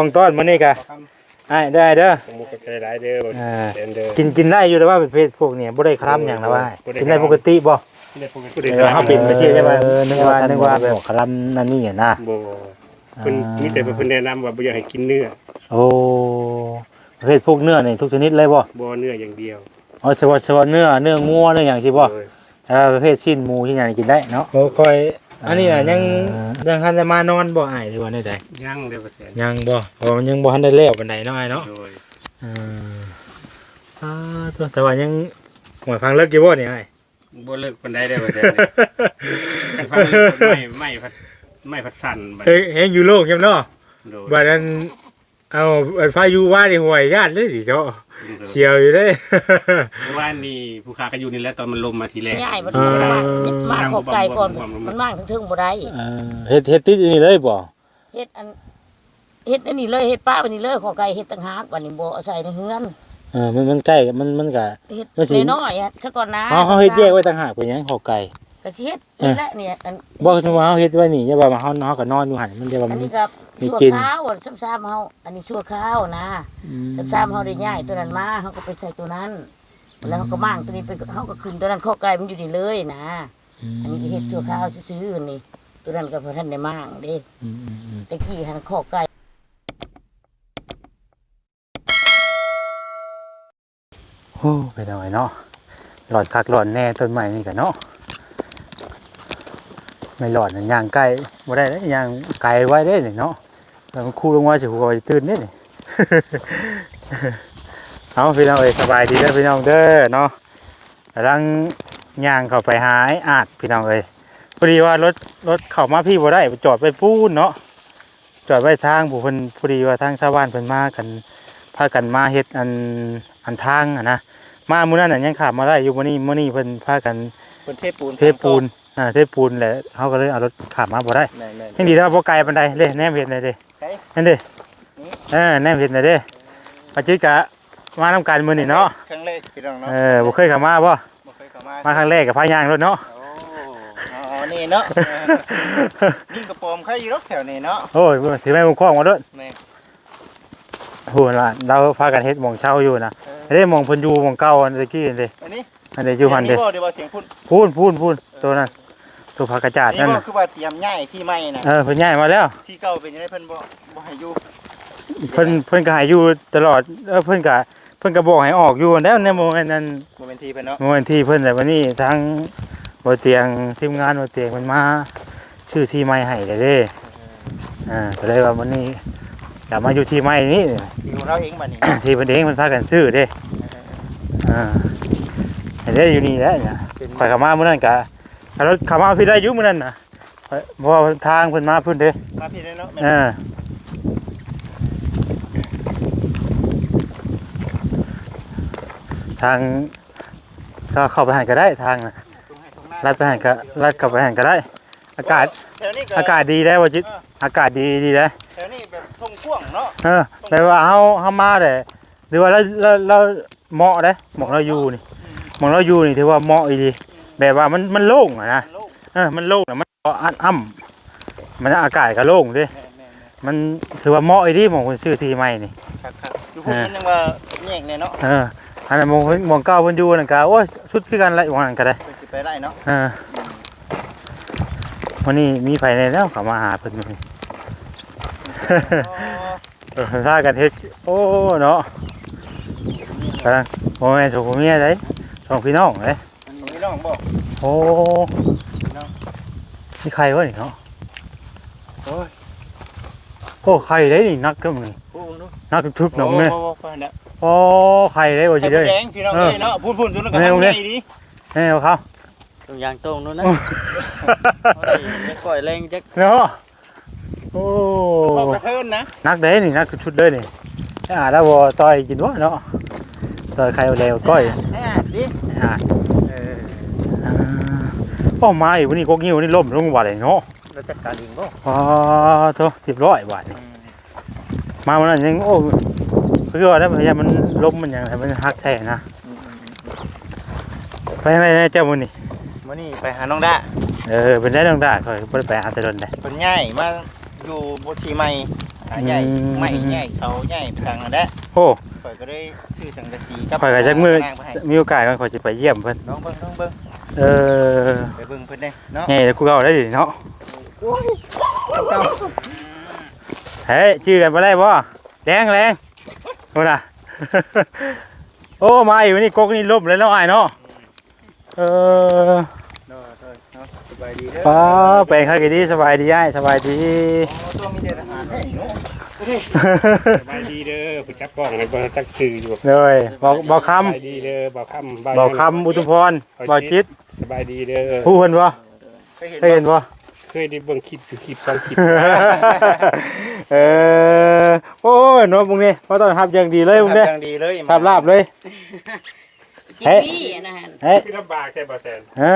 ของต้อนมื้อนี้กะอ้ายได้เด้อ ผมมุกใจร้ายเด้อบ่อ่า เดนเด้อ กินกินได้อยู่แต่ว่าเป็นเพศพวกเนี่ยบ่ได้คลำหยังนะว่าบ่ได้กินได้คลำปกติบ่ได้ปกติเออเฮาเป็นไปเสียใช่ป่ะเออนึกว่านึกว่าแบบคลำนั่นนี่อะนะ บ่เพิ่นมีแต่เพิ่นแนะนำว่าบ่อยากให้กินเนื้อโอ้ประเภทพวกเนื้อนี่ทุกชนิดเลยบ่บ่เนื้ออย่างเดียวอ๋อเฉพาะเฉพาะเนื้อเนื้องัวเนื้อหยังสิบ่โดยเออประเภทชิ้นหมูที่หยังนี่กินได้เนาะโอ้ค่อย อันนี้น่ะยังยังทันได้มานอนบ่อ้ายหรือว่าได้ใดย่างเด้อบ่แสนยังบ่เพราะว่ามันยังบ่ทันได้แล้วปานใดเนาะอ้ายเนาะโดยเอออ่าตัวแต่ว่ายังหวยฟังเลิกอยู่บ่เนี่ยไอ้บ่เลิกปานใดได้อบ่แสนคันฟังเลิกไม่ไม่พัดไม่พัดสั่นบัดเฮ้ยเฮ้ยอยู่โลกใช่ไหมเนาะโดย บัดนั้น เอาอันพายุว่านี่ห่วยญาติเลยดิเจ้าเสียวอยู่เลยเพราะว่านี่ผู้ค้าก็อยู่นี่แหละตอนมันลมมาทีแรกใหญ่มันเออมันมากขอบไก่ก่อนมันมากถึงถึงบ่ได้เออเฮ็ดเฮ็ดติดอันนี้เลยบ่เฮ็ดอันเฮ็ดอันนี้เลยเฮ็ดป้าอันนี้เลยขอไก่เฮ็ดต่างหากวันนี้บ่เอาใส่ในเฮือนเออมันมันใกล้มันมันก็ เฮ็ดมันสิ น้อยๆอะซะก่อนนะ เฮาเฮาเฮ็ดแยกไว้ต่างหากเป็นหยังขอไก่ ก็สิเฮ็ดนี่แหละเนี่ยอันบ่คือว่าเฮาเฮ็ดไว้นี่อย่าว่าเฮาเฮาก็นอนอยู่หั่นมันจะว่าอัมันน นี้ก็มีชั่วกิน ข้าวอะซ้ำๆเฮาอันนี้ชั่วข้าวนะซ้ำๆเฮาได้ย้ายตัวนั้นมาเฮาก็ไปใส่ตัวนั้น แล้วเฮาก็มั่างตัวนี้ไปเฮาก็ขึ้นตัวนั้นข้อไก่มันอยู่นี่เลยนะ อันนี้ก็เฮ็ดชั่วข้าวซื้อๆนี่ ตัวนั้นก็บ่ทันได้มั่างเด้อืมอืมอืมตะกี้หันข้อไก่โอ้ไปหน่อยเนาะหลอดคักหลอดแน่ต้นไม้นี่ก็เนาะ ไม่หลอดนั่นย่างไกลบ่ได้เด้ย่างไกลไว้ได้นี่เนาะแล้วมันคู่ลงมาสิหัวจะตื่นนี่นี่เอาพี่น้องเอ้ยสบายดีเด้อพี่น้องเด้อเนาะกำลังย่างเข้าไปหาไอ้อาดพี่น้องเอ้ยพอดีว่ารถรถเข้ามาพี่บ่ได้จอดไปปูนเนาะจอดไว้ทางผู้เพิ่นพอดีว่าทางชาวบ้านเพิ่นมากันพากันมาเฮ็ดอันอันทางอะนะมามื้อนั้นน่ะยังขับมาได้อยู่มื้อนี้มื้อนี้เพิ่นพากันเป็นเทปูนเทปูน อ่าเทปูนแหละเขาก็เลยเอารถขับมาบ่ได้แม่นแม่น ยังดีถ้าบ่ไกลปานใดเลยแนมเห็นได้เด้ไกล นั่นเด้เออแนมเห็นได้เด้ปัจจุกะมานํกันมื้อนี้เนาะครั้งแรกพี่น้องเนาะเออบ่เคยเข้ามาบ่บ่เคยเข้ามามาครั้งแรกกับพายางรถเนาะ โอ้อ๋อนี่เนาะเออนี่กระโปรงใครอยู่รถแถวนี้เนาะ โอ้ยถือไม้มุงคล้องมาด้วยแม่ โหล่ะเราพากันเฮ็ดหมองเช่าอยู่นะเออเด้หมองเพิ่นอยู่หมองเก่าอันตะกี้นี่เด้อันนี้อันเด้อยู่หั่นเด้บ่เดี๋ยวว่าเสียงพุ่นพูนพูนพูนตัวนั้น ตัวผักกระจาดนี่นั่นบ่น่ะคือว่าเตรียมย้ายที่ใหม่น่ะเออเพิ่นย้ายมาแล้ว ที่เก่าเป็นยังไงเพิ่นบ่บ่ให้อยู่เพิ่นเพิ่นก็ให้อยู่ตลอดเออเพิ่นก็เพิ่นก็บอกให้ออกอยู่แล้วในโมเมนต์นั้นบ่เป็นที่เพิ่นเนาะโมเมนต์ที่เพิ่นแต่วันนี้ทั้งบ่เตียงทีมงานบ่เตียงมันมาชื่อที่ใหม่ให้เลยเด้อ่าก็เลยว่าวันนี้กลับมาอยู่ที่ใหม่นี่ที่ของเราเองบัดนี้ ที่เพิ่นเองมันพากันซื้อเด้อ่าเห็นได้อยู่นี่แหล้วเนี่ยข่อยเข้ามามื้อนั้นก็ถ้า รถเข้ามาพี่ได้อยู่มื้อนั้นน่ะข้อยเพราะว่าทางเพิ่นมาเพิ่นเด้มาพี่ได้เนาะแม่นเออทางก็เข้าไปหันก็ได้ทางน่ะตรงให้ตรงหน้าลัดไปหันก็ลัดเข้าไปหันก็ได้ อากาศแถวนี้ก็อากาศดีได้ว่าจิตอากาศดีดีได้ แถวนี้แบบทุ่งกว้างเนาะเออแปลว่าเฮาเฮามาได้หรือว่าเราเราเราเหมาะเด้หมองเราอยู่นี่หมองเราอยู่นี่ถือว่าเหมาะอีดี แบบว่ามันมันโล่งอะนะโลกเออมันโล่งอะมันบ่อัดอ้ำมันอากาศก็โล่งเด้แม่นแม่นมันถือว่าเหมาะอีดีหมองคนซื้อที่ใหม่นี่ๆครับๆอยู่พุ่นมันยังว่าแยกแน่เนาะเอออันนั้นหมองหมองเก่าเพิ่นอยู่นั่นก็โอ้ยสุดคือกันละหมองนั้นก็ได้เพิ่นสิไปได้เนาะเออวันนี้มีไผในแล้วเขามาหาเพิ่นอยู่นี่อ๋อเออพากันเฮ็ดโอ้เนาะกำลังโมแม่นสองผัวเมียได้สองพี่น้องเด้อันนี้น้องบอก โอ้นี่ใครวะนี่เนาะโอ้ยโอ้ใครได้นี่นักเด้อมึงนี่พูดดูนักทุบหนองเนี่ยโอ้โหโอ้โหเนี่ยโอ้ใครได้บ่ไข่สิมเด้ดอแดงพี่น้องเออเอ้ยเนาะพูดพูดจนแล้วก็แนวทำเนี่ไงยดีเอ้เอาเขาตรงยางตรงนู้นนะโอ้เอาได้ไม่ก่อยแรงจักเนาะโอ้บอกกระเทินนะนักเด้นี่นักชุดเด้อนี่อ่าแล้วบ่ต่อยกินวะเนาะต่อยใครเอาแล้วก้อย แน่ดิอ่าเอออ่า ป้อมาอีกวันนี้กกงิ้วนี่ล่มลงบ่ได้เนาะเราจัดการเองบ่อ๋อโตเรียบร้อยบาดนี่มาวันนั้นยังโอ้คือว่าได้พยายามมันล้มมันหยังไงมันฮักใช่นะไปไหนนะเจ้ามื้อนี่มื้อนี้ไปหาน้องดาเออเป็นได้ดังได้ค่อยบ่ได้ไปหาแต่ดนได้เพิ่นย้ายมาอยู่บ่ที่ใหม่หาใหญ่อืมไม้ใหญ่เสาใหญ่ไปสั่งนั่นแหละโอ้ข่อยก็ได้ซื้อสังกะสีกับข่อยก็จักมือแป้งไปให้มีโอกาสก่อนข่อยสิไปเยี่ยมเพิ่นน้องเบิ่งน้องเบิ่ง เออไปเบิ่งเพิ่นเด้เนาะไงกูเอาได้ดิเนาะเจ้าเฮ้ยชื่อกันบ่ได้บ่แรงแรงโน่นน่ะ โอ้มาอีกวันนี้กกนี่ล่มเลยเนาะอ้ายเนาะเออเนาะเนาะเนาะสบายดีเด้อป้าแปลงข้าวกี่ดีสบายดีอ้ายสบายดี ตัวมีแต่ทหารให้เนาะ สบายดีเด้อผู้จับกล้องในบ่จักสื่ออยู่เลยบอกบอกสคำบายดีเด้อบอกคำบอกคำอุทุมพรบอกจิตสบายดีเด้อผู้เพิ่นบ่เคยเห็นเคยเห็นบ่เคยได้เบิ่งคลิปอยู่คลิปสองคลิปเออโอ้ยเนาะพวกนี้พอต้อนรับอย่างดีเลยพวกนี้ทำอย่างดีเลยชาบลาบเลย กิเฮ้นยพี่นะฮะเฮ้ยคือลำบากแค่บ่แซนฮะ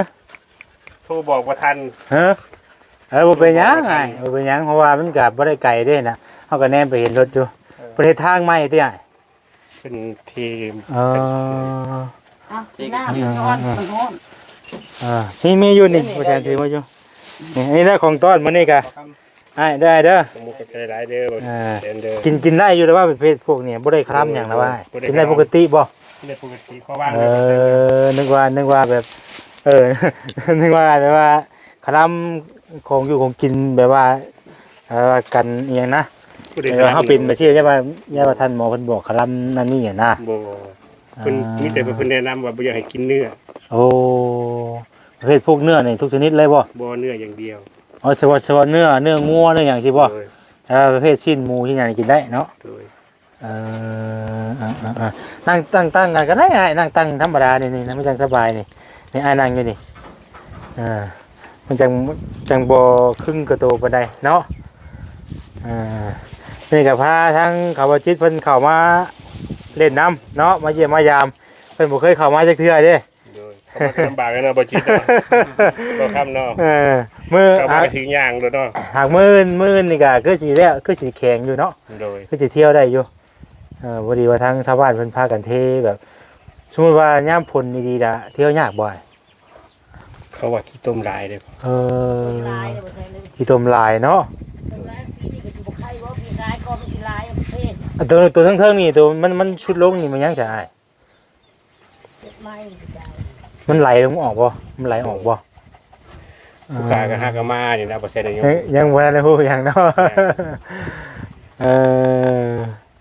โทรบอกบ่ทันฮะเออบ่เป็นหยังไงบ่เป็นหยังเพราะว่ามันก็บ่ได้ไกลเด้นะ เฮาก็แนมไปเห็นรถอยู่ประเทศทางใหม่ติอ้ายเป็นทีมเออเอากินน้ำร้อนมันร้อนเออนี่มีอยู่นี่บ่ใช่ถือมาอยู่นี่อันนี้ได้ของต้อนมื้อนี้ก็อ้ายได้เด้อสมุกใจร้ายเด้อบ่อ่าแซนเด้อกินกินได้อยู่แต่ว่าเป็นเพศพวกนี้บ่ได้คร่ำหยังนะว่าบ่ได้กินได้คร่ำปกติบ่ในปกติเขาว่างเออนึกว่านึกว่าแบบ เออนึกว่าแบบว่าคลำของอยู่ของกินแบบว่าเอ่อกันเอียงนะ ผู้ใดเออเฮาเป็นมาเชื่อใช่ป่ะย่าว่าท่านหมอเพิ่นบอกคลำนั่นนี่อะนะ บ่เพิ่นมีแต่เพิ่นแนะนำว่าบ่อยากให้กินเนื้อโอ้ประเภทพวกเนื้อนี่ทุกชนิดเลยบ่บ่เนื้ออย่างเดียวอ๋อเฉพาะเฉพาะเนื้อเนื้องัวเนื้อหยังสิบ่โดยเออประเภทชิ้นหมูชิ้นหยังนี่กินได้เนาะ โดยเอออ่าๆๆนั่งตั้งตั้งกันก็ได้อ้ายนั่งตั้งธรรมดานี่นี่นะมันจังสบายนี่นี่อ้ายนั่งอยู่นี่อ่ามันจังจังบ่ครึ่งกระโตปานใดเนาะอ่า นี่ก็พาทั้งเขาวจิตเพิ่นเข้ามาเล่นน้ำเนาะมาเยี่ยมมายามเพิ่นบ่เคยเข้ามาจักเทื่อเด้โดยเขาก็ลำบากกันเนาะบ่จิตเนาะบ่คำเนาะเออมือเขาบ่หากไปถึงอย่างแล้วเนาะหากมือมือนี่ก็คือสิแล้วคือสิแข็งอยู่เนาะโดยคือสิเที่ยวได้อยู่เออพอดีว่าทางชาวบ้านเพิ่นพากันเทแบบสมมุติว่ายามฝนดีๆน่ะเที่ยวยากบ่อยเขาว่าขี้ต้มลายเด้อเออลายเลยบ่ใช่เลยอีตมลายเนาะ ลายปีนี้ก็สิบ่ใครว่าปีลายก็มันสิลาย ประเภทอันตัวตัวเทิงๆนี่ตัวมันมันชุดลงนี่มันยังจะอายเจ็บไม้มันจะมันไหลลงออกบ่มันไหลออกบ่ผู้ค้าก็หากนมานี่นะบ่ใช่ได้ยังเอ้ยยังบ่ได้ฮู้หยังเนาะเออ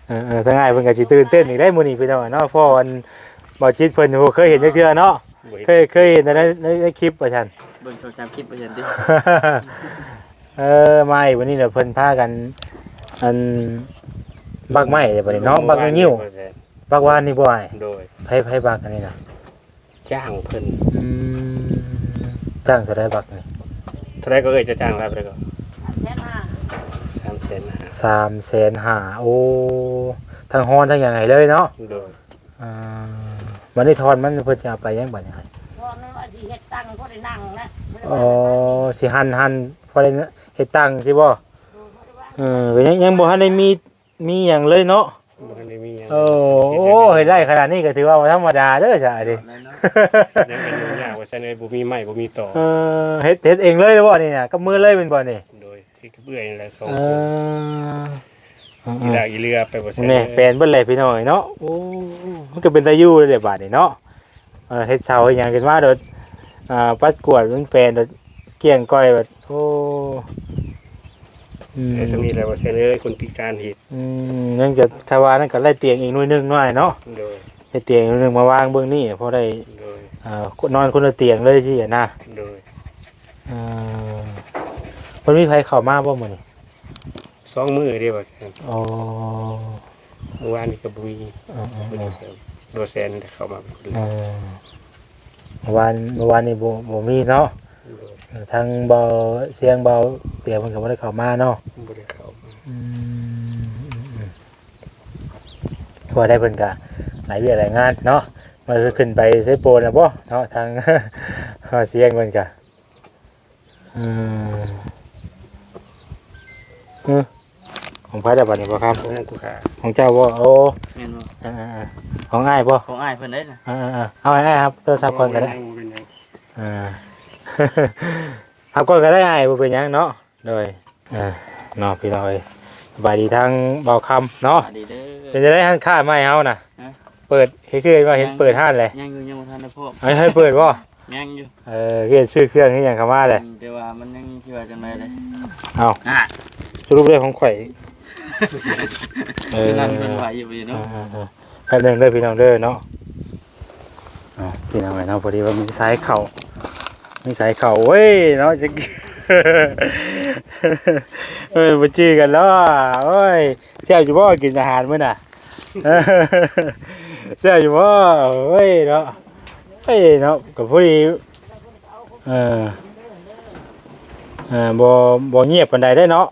เออเออทั้งอ้ายเพิ่นก็สิตื่นเต้นอีกได้มื้อนี้พี่น้องเนาะเพราะวันบ่จิตเพิ่นบ่เคยเห็นจักเทื่อเนาะบ่เคยเคยเห็นแต่ในในในคลิปว่าซั่นเบิ่งโชว์จำคลิปไปเห็นดิเออไม่วันนี้เดี๋ยวเพิ่นพากันอัน บักไม้เดี๋ยวบัดนี้เนาะบักนิ้วบักวานนี่บ่อ้ายโดยไผไผบักอันนี้น่ะจ้างเพิ่นอืมจ้างเท่าไดบักนี่เท่าไรก็เอ่ยจะจ้างรับเลยก็แค่ห้า3แสนห้า350,000โอ้ทั้งฮ้อนทั้งหยังไงเลยเนาะโดยอ่าบัดนี้ทอนมันเพิ่นจะเอาไปยังบัดนี้ให้พอนั้นว่าสิเฮ็ดตังค์ก็ได้นั่งนะบ่ได้อ๋อว่าสิหั่นหั่นพอได้เฮ็ดตังค์สิบ่เออก็ยังยังบ่ทันได้มี มีหยังเลยเนาะบ่ทันได้มีหยังโอ้โอ้เฮ็ดได้ขนาดนี้ก็ถือว่าบ่ธรรมดาเด้อจ้ะดินั่นเนาะยังเป็นยุ่งยากว่าใช่เลยบ่มีไม้บ่มีต่อเออเฮ็ดเฮ็ดเองเลยบ่นี่น่ะกับมือเลยเป็นบ่นี่โดยที่เบื่อยนี่แหละสองเอคนออีหลากอีเรือไปบ่ใช่นี่แปลนเบิ่เลยพี่น้อยเนาะโอ้มันก็เป็นตาอยู่เลยเด้บาดนี่เนาะเออเฮ็ดเสาเฮ็ดหยังขึ้นมาโดดอ่าปัดกวาดมันแปลนโดดเกลี้ยงก้อยแบบโอ้ อืมไอ้สมีแล้วบ่ใช่เลยคนพิการเฮ็ดอืมยังจะถ้าว่านั่นก็ไล่เตียงอีกหน่วยหนึงหน่อยเนาะโดยไล่เตียงอีกหน่วยหนึงมาวางเบื้องนี้พอได้โดยอ่านอนคนละเตียงเลยสิอะนะโดยเออมันมีใครเข้ามาบ่มื้อนี้สองมื้อเด้บ่ใช่อ๋อเมื่อวานนี้ก็บ่มีอ๋ออ๋อบ่อ๋อได้โดแซนเข้ามาเป็นคนเออเมื่อวานเมื่อวานนี่บ่บ่มีเนาะโดยเออ ทางเบาเสียงเบาเตียงมันก็บ่ได้เข้ามาเนาะบ่ได้เข้ามาอืมๆว่าได้เพิ่นก็หลายเวียกหลายงานเนาะมันก็ขึ้นไปเซโปนน่ะบ่เนาะทางเสียงเพิ่นก็อืมเออของไผได้บัดนี้บ่ครับเพราะนั้นผู้ค้าของเจ้าบ่โอ้แม่นบ่อ่าๆๆของอ้ายบ่ของอ้ายเพิ่นได้น่ะอ่าๆๆเอาให้อ้ายครับโทรศัพท์ก่อนก็ได้เป็นหยังอ่า ครับก่อนก็ได้ไอ้บ่เป็นหยังเนาะโดยอ่าเนาะพี่น้อยสบายดีทางเบาคำเนาะสวัสดีเด้อเป็นจะได้ห้านค่าไม่เฮาน่ะฮะเปิดเฮ้ยคือว่าเห็นเปิดห้านเลยยังอยู่ยังบ่ทันได้พบให้ให้เปิดบ่ยังอยู่เออเรียนชื่อเครื่องนี่อย่างคำว่าเลยแต่ว่ามันยังคิดว่าจังไดเลยเอาอะสรุปเรื่องของข่อยเออฉะนั้นเป็นไหวอยู่ดีเนาะอ่าๆๆแป๊บหนึงเด้อพี่น้องเด้อเนาะอ่าพี่น้องไอ้เนาะพอดีว่ามีสายเข่า มีสายเข่าเว้ยเนาะจะเอ้ยมาจี้กันแล้วอะโอ้ยแซ่บอยู่บ่กินอาหารมื้อน่ะแซ่บอยู่บ่เฮ้ยเนาะเฮ้ยเนาะกับพอดีเออเออบ่บ่เงียบปานใดได้เนาะ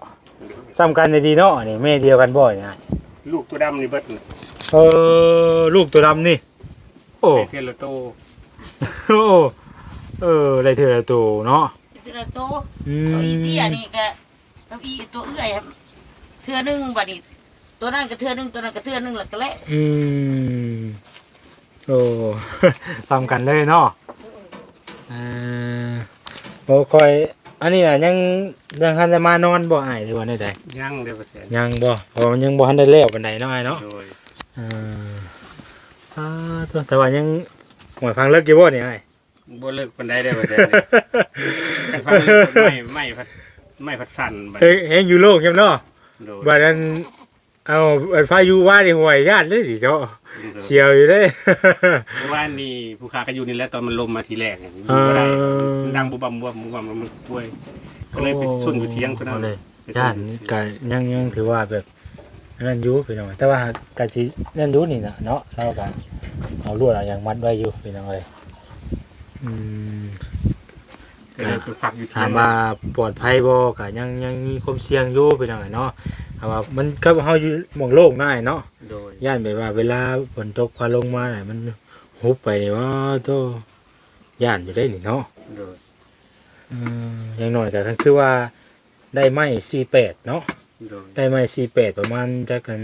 ซ้ำกันดีๆเนาะนี่แม่เดียวกันบ่เนี่ยลูกตัวดำนี่เบิดนี่เออลูกตัวดำนี่ โอ้ไอ้เทยนละโตโอ้ เออได้เท่าละตัวเนาะเทื่อโตอืมตัวอีเตี้ยนี่ก็ตัวอีตัวเอื้อยครับเทื่อหนึงบัดนี้ตัวนั้นก็เทื่อหนึงตัวนั้นก็เทื่อหนึงแล้วก็แล้วอืมโอ้ซ้ำกันเลยเนาะเออโอ้คอยอันนี้น่ะยังยังทันได้มานอนบ่อ้ายหรือว่าได้ใดย่างเด้อเปอร์เซ็นต์ยังบ่เพราะว่ามันยังบ่ทันได้แล้วปานใดเนาะอ้ายเนาะโดยเอออ่าตัวแต่ว่ายังหวยฟังเลิกกี่บ่เนี่ยอ้าย บ่เลิกปานใดได้อเปอร์เซ็นต์นี่คันฟังเลิกไม่ไม่พัดไม่พัดสั่นบัดเฮ้ยเฮ้ยอยู่โลกใช่ไหมเนาะโดยบัดนั้นเอาอันพายุว่านี่ห่วยญาติเลยดิเจ้าเสียวอยู่เด้ เพราะว่านี่ผู้ค้าก็อยู่นี่แหล้วตอนมันลมมาทีแรกเนี่ยอยู่บ่ได้เออมั นดังบุบำบุบำบุบำมันป่วย ก็เลยไปซุ่นอยู่เที่ยงตัวนั้นเลยไปซุ่ญาตินี่ก็ยังยังถือว่าแบบนั่นอยู่พี่น้องแต่ว่ากะสินั่นอยู่นี่นะเนาะเราก็เอาลวดเอาหยังมัดไว้อยู่พี่น้องเอ้ย อืมก็เลยไปพักอยู่เที่ถายมงว่าปลอดภัยบ่ก็ยังยังมีความเสี่ยงอยู่พี่น้องเอ้ยเนาะแต่ว่ามันก็เฮาอยู่หม่องโลกได้เนาะโดยย่านแบบว่า เวลาฝนตกพาลงมาน่ะมันฮุบไปนี่ว่าโตย่านอยู่ได้นี่เนาะโดยอืมอย่างน้อยก็คือว่าได้ไม้48เนาะ โดยได้ไม้48ประมาณจักกัน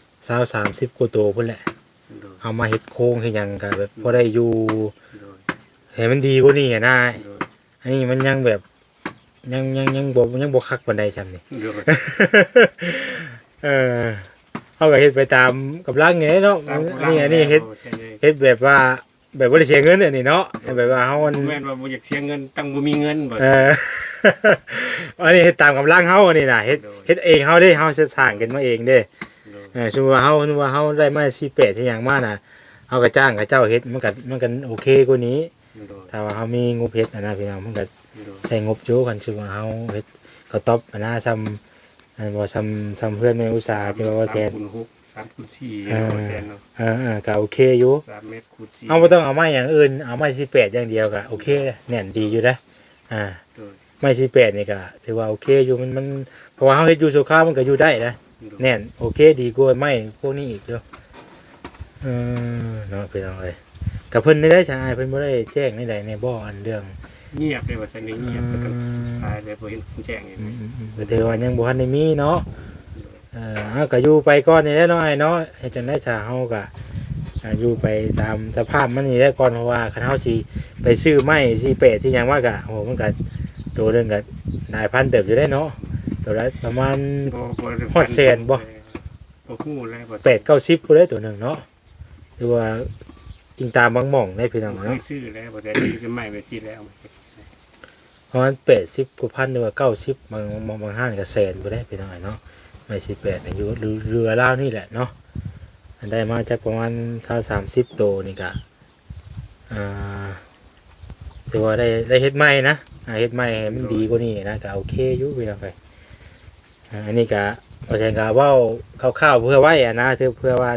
20 30กว่าตัวพุ่นแหละ โดย เอามาเฮ็ดโครงเฮ็ดหยังก็แบบพอได้อยู่โด ยให้มันดีกว่านี้อะนะโดยอันนี้มันยังแบบยังยังยังบ่ยังบ่คักปานใดจำนี่ โดย เออเฮาก็เฮ็ดไปตามกำลังไงเนาะตามอันนี้อันนี้เฮ็ดใช่เลยเฮ็ดแบบว่าแบบบ่ได้เสียเงินอันนี้เนาะแบบว่าเฮามันบ่แม่นว่าบ่อยากเสียเงินตั้งบ่มีเงินบ่ เออ อันนี้เฮ็ดตามกำลังเฮาอันนี้น่ะเฮ็ดโดย เฮ็ดเองเฮาเด้เฮาสิสร้างกันมาเองเด้โดยเออสมมุติว่าเฮาสมมุติว่าเฮาได้มา48ที่หยังมาน่ะเฮาก็จ้างกับเจ้าเฮ็ดมันก็มันก็โอเคกว่านี้โดย ถ้าว่าเฮามีงบเฮ็ดนะนะพี่น้องมันก็โดยใช้งบอยู่กันสมมุติว่าเฮาเฮ็ดก็ตอบอันน่ะซ้ำอันบ่ซ้ำซ้ำเพื่อนแม่อุตสาหที่ว่าว่าแสนสามคูณหกสามคูณสี่เออเอาแสนเนาะเออๆก็โอเคอยู่สามเมตรคูณสี่เอาบ่ต้องเอาไม้อย่างอื่นเอาไม้18อย่างเดียวก็โอเคแน่นดีอยู่นะอ่าโดยไม้สี่แปดนี่ก็ถือว่าโอเคอยู่มันมันเพราะว่าเขาเฮ็ดอยู่สุขามันก็อยู่ได้นะโดยแน่นโอเคดีกว่าไม้พวกนี้อีกเด้อเออเนาะพี่น้องเอ้ย กับเพิ่นได้ได้ชายเพิ่นบ่ได้แจ้งในใดในบ่อันเรื่องเงียบเลยว่าซั่นนี่เงียบก็ต้องตายเลยบ่เห็นคนแจ้งอย่างอืนี้มๆๆก็ถือว่ายังบ่ทันได้มีเนาะเออเอาก็อยู่ไปก่อนนี่แหละเนาะไอ้เนาะเฮ็ดจังได๋ชาเฮาก็อ่าอยู่ไปตามสภาพมันนี่ได้ก่อนเพราะว่าคันเฮาสิไปซื้อไม้สี่แปดที่หยังว่าก็โอ้มันก็ตัวหนึงก็หลายพันเติบอยู่ได้เนาะตัวละประมาณ บ่บ่ได้ฮอดแสนบ่ บ่ฮู้เลยบ่แปดเก้าสิบผู้ได้ตัวหนึ่งเนาะหรือว่า อิงตามบางหม่องได้พี่น้องเคยเนาะซื้อแล้วบ่แต่นี่คือไม่ไปซื้อแล้วเพราะมันแปดสิบกว่าพันหรือว่าเก้าสิบบางบางบางห้างก็แสนผู้ได้พี่น้องเนาะไม่สิบแปดอยู่เรือเรือเล่าวนี่แหละเนาะอันได้มาจากประมาณสาสามสิบตัวนี่ก็อ่าถือว่าได้ได้เฮ็ดใหม่นะอ่าเฮ็ดใหม่ให้มันดีกว่านี้นะก็โอเคอยู่พี่น้องไปอ่าอันนี้ก็เอาแทนก็เว้าคร่าวๆเพื่อไว้อะนะเพื่อเพื่อว่า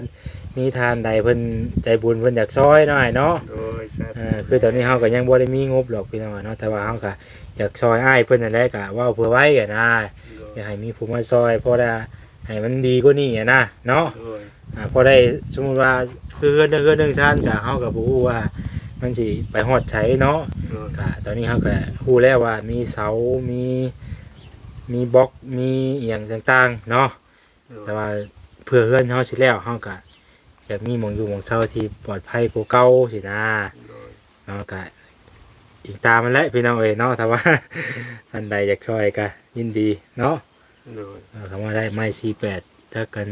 มีทานใดเพิ่นใจบุญเพิ่นอยากช่วยหน่อยเนาะโดยสาธุเออคือตอนนี้เฮาก็ยังบ่ได้มีงบหรอกพี่น้องเนาะแต่ว่าเฮาก็อยากซอยอ้ายเพิ่นนั่นแหละก็เว้าเพื่อไว้กันนะอยากให้มีผู้มาซอยเพราะได้ให้มันดีกว่านี้อะนะเนาะโดยอ่าพอได้สมมุติว่าคือเฮือนหนึ่งเฮือนหนึงซั่นก็เฮาก็บ่ฮู้ว่ามันสิไปฮอดไสเนาะ โดยก็ตอนนี้เฮาก็ฮู้แล้วว่ามีเสา มี มีบล็อก มีอีหยังต่างๆ เนาะแต่ว่าเพื่อเฮือนเฮาสิแล้วเฮาก็ อยากมีหมองอยู่หมองเช่าที่ปลอดภัยกว่าเก่าสินะโดยเนาะก็อีกตามมันแหละพี่น้องเอ้ยเนาะถ้าว่า ท่านใดอยากช่วยก็ยินดีเนาะ โดยเออคำว่าได้ไม้สี่แปดถ้ากัน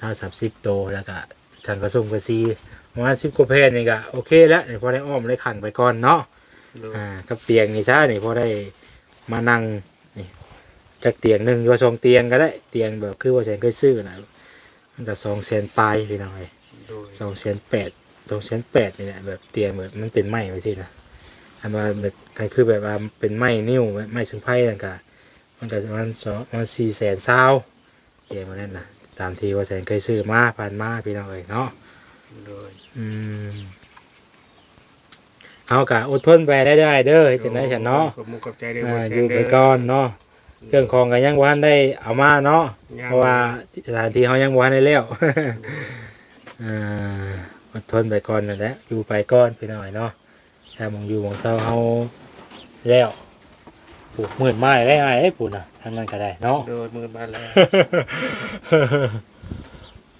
ถ้าสับสิบโตแล้วก็ฉันก็ส่งกระซีประมาณสิบกว่าเพนนี่ก็โอเคแล้วนี่พอได้อ้อมได้ขังไปก่อนเนาะโดยอ่ากับเตียงนี่ซะนี่พอได้มานั่งนี่จากเตียงหนึ่งอยู่ว่าสองเตียงก็ได้เตียงแบบคือว่าแสนเคยซื้อนะ มันก็สองแสนปลายพี่น้องไอ้โดยสองแสนแปดสองแสนแปดนี่แหละแบบเตียงแบบมันเป็นไม้ไว้สินะอันว่าแบบก็คือแบบว่าเป็นไม้นิ้วไม้สึงไพ่ต่างกะมันก็ประมันสองมันสี่แสนเศร้าเตียงมันนั่นนะตามที่ว่าแสนเคยซื้อมาผ่านมาพี่น้องเอ้ยเนาะโดยอืมเอากะอดทนไปได้ได้เด้อเฮ็ดจังได๋ฉันเนาะขอบมุกขอบใจเด้ออ่าบ่แซอยู่นไปเด้อก่อนเนาะ เครื่องของก็ยังบ่ทันได้เอามาเนาะยัง เพราะว่าสถานที่เขายังบ่ทันได้แล้ว อ่าอดทนไปก่อนนั่นแหละอยู่ไปก่อนพี่น้อยเนาะถ้ามองอยู่มองเศร้าเฮาแล้วปลูกมืดไม้ได้ไงไอ้ปุ่นน่ะทางนั้นก็ได้เนาะ โดยมือบ้านแล้ว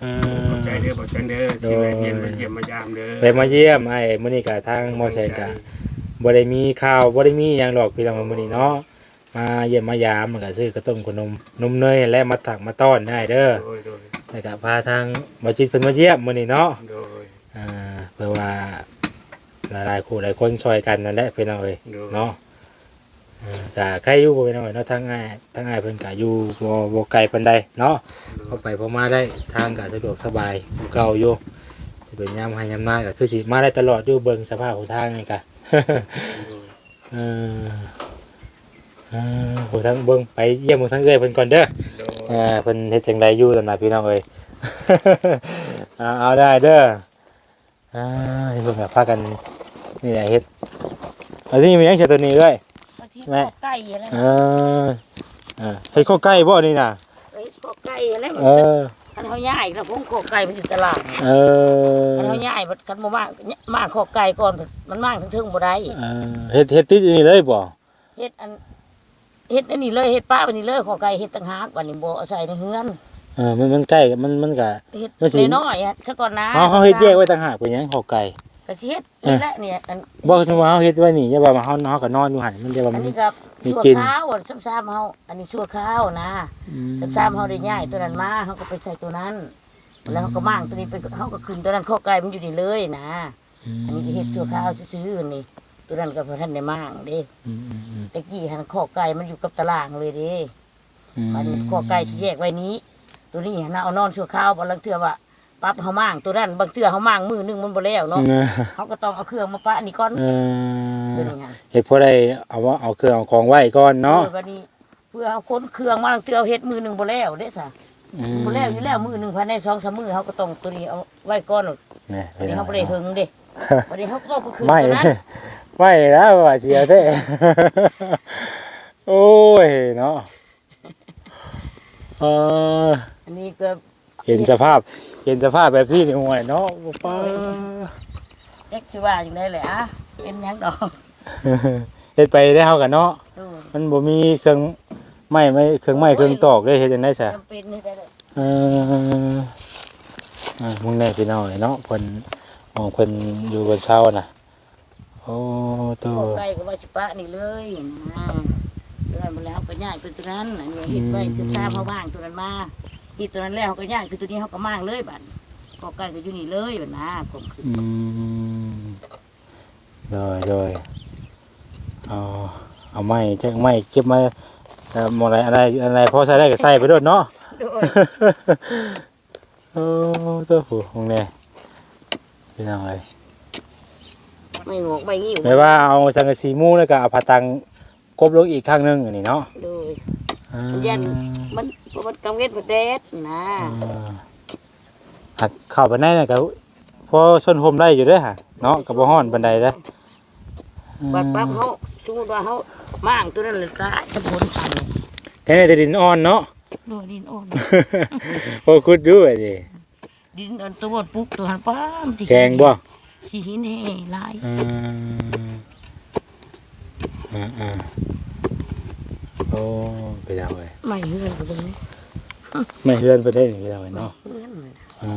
เอขอบใจอเด้อบ่แซนเด้อที่แวะเยี่ยมมาเยี่ยมมายามเด้อไปมาเยี่ยมไอ้มื้อนี้ก็ทางมอแซนก็บ่ได้มีข้าวบ่ได้มีหยังหรอกพี่น้องมื้อนี้เนาะ มาเยี่ยมมายามมันก็ซื้อกระต้มขนมนมเนยและมาตักมาต้อนได้เด้อโดยโดยแล้วก็พาทางบ่จิตเพิ่นมาเยี่ยมมื้อนี้เนาะโดยอ่าเพื่อว่าหลายๆคู่หลายคนช่วยกันนั่นแหละพี่น้องเอ้ยโดยเนาะอ่าก็ใครอยู่บ่พี่น้องเอ้ยเนาะทางอ้ายทางอ้ายเพิ่นก็อยู่บ่บ่ไกลปานใดเนาะพอไปพอมาได้ทางก็สะดวกสบายกว่าเก่าอยู่สิเป็นยามให้ยามหน้าก็คือสิมาได้ตลอดอยู่เบิ่งสภาพของทางนี่ก็ เออเออโหทั้งเบิ่งไปเยี่ยมหมู่ทั้งเอ้ยเพิ่นก่อนเด้อโดยเออเพิ่นเฮ็ดจังไดอยู่ตอนน่ะพี่น้องเอ้ยเอาเอาได้เด้ออ่าเห็นเพิ่นแบบพากันนี่แหละเฮ็ดอันนี้มีหยังใช้ตัวนี้ด้วย บางทีแม่ข้อไก่อะไรเออเออเฮ็ดข้อใกล้บ่นี่น่ะเอ้ยข้อไก่อะไรเออคันเขาย่ายแล้วพงข้อไก่มันอยู่ตลาดเออคันเขาย่ายมันคันบ่มากมากข้อไก่ก่อนมันมากถึงถึงบ่ได้เออเฮ็ดเฮ็ดติดอยู่นี่เลยบ่เฮ็ดอัน เฮ็ดอันนี้เลยเฮ็ดป้าอันนี้เลยข้อไก่เฮ็ดต่างหากวันนี้บ่เอาใส่ในเฮือนเออมันมันใกล้มันมันก็ เฮ็ดมันสิ น้อยๆอะซะก่อนนะเฮาเฮาเฮ็ดแยกไว้ต่างหากเป็นหยังข้อไก่ก็สิเฮ็ดนี่แหละเนี่ยอันบ่คือว่าเฮาเฮ็ดไว้นี่อย่าว่ามาเฮาเฮาก็นอนอยู่หั่นมันจะว่าอัมันน นี้ก็มีชั่วกิน ข้าวอะซ้ำๆเฮาอันนี้ชั่วข้าวนะซ้ำๆเฮาได้ย้ายตัวนั้นมาเฮาก็ไปใส่ตัวนั้น แล้วเฮาก็มั่างตัวนี้ไปเฮาก็ขึ้นตัวนั้นข้อไก่มันอยู่นี่เลยนะ อันนี้ก็เฮ็ดชั่วข้าวซื่อๆนี่ ตัวนั้นก็บ่ทันได้มั่างเด้อืมอืมอืมตะกี้หันข้อไก่มันอยู่กับตารางเลยเด้อืมมันข้อไก่สิแยกไว้นี้ ตัวนี้หันเอานอนชั่วข้าวบ่ลังเทื่อว่าปรับเฮามั่างตัวนั้นบางเทื่อเฮามั่างมือหนึงมันบ่แล้วเนาะเออเฮาก็ต้องเอาเครื่องมาปะอันนี้ก่อนเอตัวอนี้หั่นเฮ็ดพอได้เอาว่าเอาเครื่องเอาของไว้ก่อนเนาะออบัดนี้ เพื่อเอาคนเครื่องมาลังเทื่อเอาเฮ็ดมือหนึงบ่แล้วเด้ซะอืมบ่แล้วอยู่แล้วมือหนึงภายใน2-3มื้อเฮาก็ต้องตัวนี้เอาไว้ก่อนนี่วันนี้เขาไม่ได้หึงเด้ วันนี้เขาก็ต้องไปคืนไม่ตัวนั้นไม่นะว่าเสียเด้โอ้ยเนาะเอออันนี้ก็เห็นสภาพ เห็นสภาพแบบที่นี่ห่วยเนาะป้าเอ็กซ์ว่าอย่างไรเลยอะเป็นหยังดอกเฮ็ดไปได้เฮากันเนาะเออมันบ่มีเครื่องไม้ไม่เครื่องไม้เครื่องตอกได้เฮ็ดจังได๋ซะจำเป็นนี่ได้เลยเอออ่ามึงแน่พี่น้องเนาะเพิ่น มองเพิ่นอยู่บนเสาน่ะโอ้โตพวกไก่ก็ว่าสิปะนี่เลยนะเดินมาแล้วก็ย่างเป็นตัวนั้นอันนี้เห็ดไว้สืบทราบเขาบ้างตัวนั้นมาที่ตัวนั้นแล้วเขาก็ย่างคือตัวนี้เขาก็มั่างเลยบัดพวกไก่ก็อยู่นี่เลยบัดนะผมคืออืมโดยโดยเอาเอาไม้จักไม้เก็บมาเอ่อหมองอะไรอะไรอะไรพอใส่ได้ก็ใส่ไปโดดเนาะ โดย โอ้ตัวผู้มึงแน่ พี่น้องเอ้ยไม่งอกไม่งิ้วแม่ว่าเอาสังกะสีมุ้งแล้วก็เอาผ้าตังกบลงอีกข้างหนึงอันนี้เนาะโดยอ่ามันยันมันเพราะมันกำเงินประเดดนะอ่าหักเข้าไปในน่ะก็พอชนห่มได้อยู่เด้อฮะเนาะก็บ่ฮ้อนปานใดเด้อบัดปั๊บเขาสมมติว่าเขามั่างตัวนั้นเลยตายจะผลทันแค่นี้แต่ดินอ่อนเนาะ โดยดินอ่อนพอคุดอยู่ไอ้ดิ ดินอันตัวบดปุ๊กตัวหันป้ามที่แกงบ่สีหินแห่ลายอืมอ่าอ่าโอ้ไปดาวเลยไม่เฮือนก็ตรงนี้ไม่เฮือนประเทศนี้ไปดาวเลยเนาะเฮือนเลยอ่า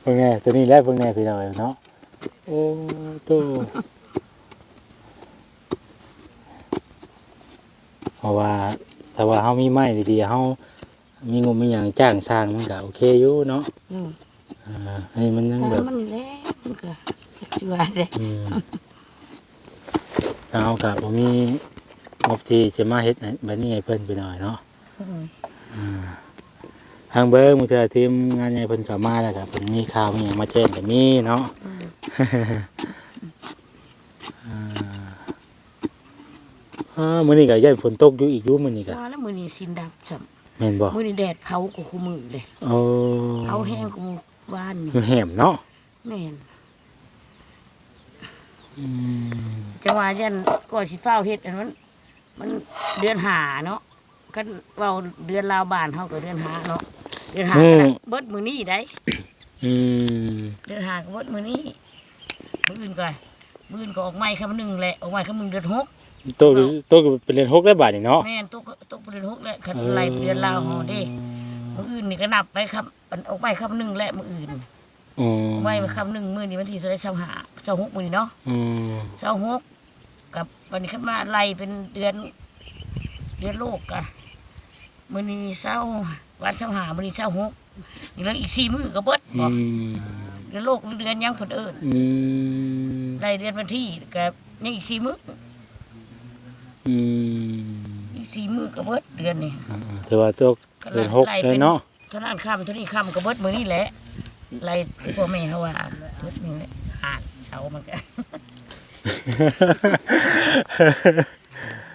เพิ่งแน่ตัวนี้แรกเพิ่งแน่พี่ดาวเลยเนาะโอ้ตัวโอ้ราะว่าถ้าว่าเฮามีไม้ดีๆเฮา มีงบมีหยังจ้างสร้างมันก็โอเคอยู่เนาะอืมอ่าอันนี้มันยังแบแต่บมันแหล้วมันก็ช่วยได้อืมเอากะบ่มีงบที่จะมาเฮ็ดให้แบบนี้ให้เพิ่นไปหน่อยเนาะอืมทางเบิ่งมื้อเทื่อทีมงานใหญ่เพิ่นเข้ามาแล้วก็เพิ่นมีข่าวมีหยังมาแจ้งก็มีเนาะอ่าอ่ามื้อนี้ก็ยันฝนตกอยู่อีกอยู่มื้อนี้ก็ว่าแล้วมื้อนี้สินดับซ้ํ แม่นบ่มื้อนี้แดดเผากูคู่มือเลยโอ้เผาแห้งกูมือวานนี่มันแหมเนาะแม่นอืมจังว่ายันก็สิเฝ้าเฮ็ดอันมันมันเดือนหาเนาะกันเว้าเดือนลาวบ้านเฮาก็เดือนหาเนาะเดือนหาก็ได้เบิดมื้อนี้ได้อืมเดือนหาก็เบิดมื้อนี้มื้ออื่นก็มื้ออื่นก็ออกใหม่คำหนึงแหละออกใหม่คำหนึงเดือนหก โตะโตะก็เป็นเรียน6ได้บาทนี่เนาะแม่นตกตกเดือนหกแหละคันไล่เดือนลาวเฮาเด้มื้ออื่นนี่ก็นับไปครับอันออกใหม่คำหนึงแหละมื้ออื่นอืมออกใหม่คำหนึงมื้อนี้วันที่เท่าไหร่25 26มื้อนี้เนาะอืม26กับวันนี้ขึ้นมาไล่เป็นเดือน เดือนโลกกะมื้อนี้เช้าวัน25มื้อนี้26นี่แล้วอีก4มื้อก็เบิดอืบ่มเดือนโลกหรือเดือนหยังเพิ่นเอิ้นอืมไล่เดือนวันที่ก็ยังอีก4มื้อ อืมอีก4มื้อก็เบิดเดือนนี้อ่าถือว่าตกเรียนหกเลยเนาะเท่านั้นค่ำเท่านี้ค่ำก็เบิดมื้อนี้แหละไล่คือพ่อแม่เขาว่าเบิดนี่แหละอ่านเช้ามันก็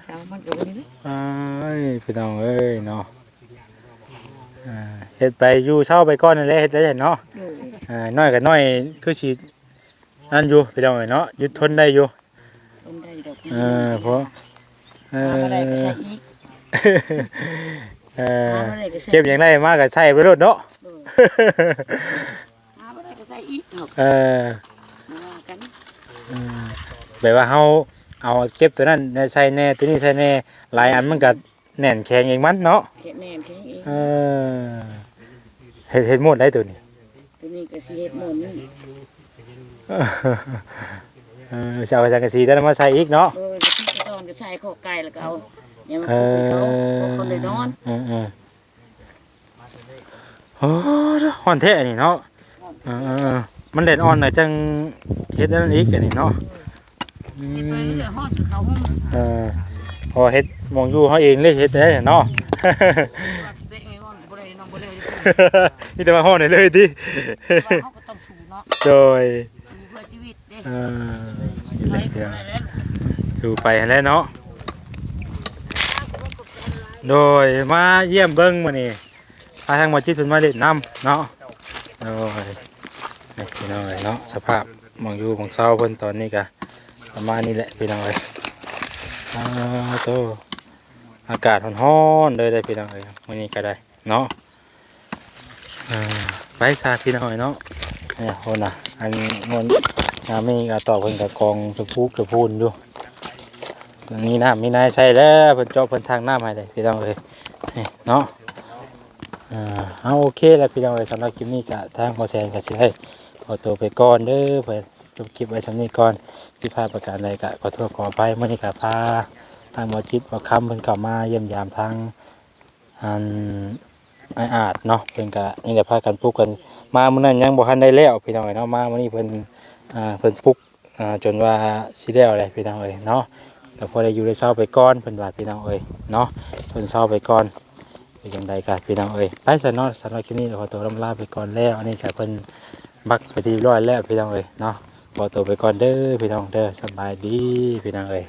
เช้ามันก็วันนี้แหละอ้ายพี่น้องเอ้ยเนาะอ่าเฮ็ดไปอยู่เช่าไปก่อนนั่นแหละเฮ็ดได้เนาะอ่าน้อยกับน้อยคือสินั่นอยู่พี่น้องเอ้ยเนาะยึดทนได้อยู่ต้นได้ดอกเออเพราะ เอหาอบ่ได้ก็ใส่อีกเออหาบ่ได้ก็ใส่เก็บอย่างไรมากก็ใช้ไปรถเนาะหาบ่ได้ก็ใส่อีกเนาะเออมาว่ากันแบบว่าเฮาเอาเก็บตัวนั้นใส่แน่ตัวนี้ใส่แน่หลายอันมันก็แน่นแข็งเองมันเนาะแค่แน่นแค่เองเออเฮ็ดเฮ็ดหมดได้ตัวนี้ตัวนี้ก็สิเฮ็ดหมดนี่เออจะเอาสังกะสีแล้วมาใส่อีกเนาะโดยที่ต อนก็ใส่ข้อไก่แล้วก็เอาเนี่ยมันเอปลูกอให้เขาเพราะเขาเลยนอนเออเออโอ้ฮ้อนแท้อันนี้เนาะเออเออเออมันเด่นอ่อนหน่อยจังเฮ็ดอันนั้นอีกอันนี้เนาะอืเฮ็ดไปมเรื่อยฮอดเขาห้องเออพอเฮ็ดหมองอยู่เฮาเองเลยเฮ็ดได้เนาะเบะไงว่าบ่ได้นอนบ่ได้นี่แต่มาฮ้อนได้เลยติว่าเขาก็ต้องสู้เนาะโดยอยู่เพื่อชีวิตเด้เออไปบ่ได้แล้ว ดูไปแล้วเนาะ โดยมาเยี่ยมเบิ่งมื้อนี้พาทางหมอจิตเพิ่นมาเล่นน้ำเนาะ โดยนี่พี่น้องเอ้ยเนาะสภาพมองอยู่ของเช้าเพิ่นตอนนี้ก็ประมาณนี้แหละพี่น้องเอ้ยอ้าวโตอากาศร้อนๆเลยได้พี่น้องเอ้ยมื้อนี้ก็ได้เนาะไปซาพี่น้อยเนาะเนี่ยคนน่ะอันงนน้ำมีก็ต่อเพิ่นก็กองตะพูกตะพูนอยู่ นี้น้ำมีนายใส่แล้วเพิ่นเจาะเพิ่นทางน้ำให้เลยพี่น้องเอ้ยนี่เนาะอ่าเอาโอเคแล้วพี่น้องเอ้ยสำหรับคลิปนี้ก็ทางพอแซนก็สิให้ขอตัวไปก่อนเด้อเพื่อจบคลิปไว้สำนี้ก่อนพี่พลาดประการใดก็ขอโทษขออภัยเมื่อนี้ก็พาทางหมอจิตหมอคำเพิ่นกลับมาเยี่ยมยามทางอันไออาจเนาะเพิ่นก็นี่แหละพากันปลุกกันมามื้อนั้นยังบ่ทันได้แล้วพี่น้องเอ้ยเนาะมามื้อนี้เพิ่นอ่าเพิ่นปลุกอ่าจนว่าสิแล้วเลยพี่น้องเอ้ยเนาะ แต่พอได้อยู่ได้เช้าไปก่อนเพิ่นว่าพี่น้องเอ้ยเนาะเพิ่นเศร้าไปก่อนเป็นยังไงกันพี่น้องเอ้ยไปสนอสำหรับคลิปนี้ขอตัวลำลาไปก่อนแล้วอันนี้ก็เป็นบักไปที่ร้อยแล้วพี่น้องเอ้ยเนาะขอตัวไปก่อนเด้อพี่น้องเด้อสบายดีพี่น้องเอ้ย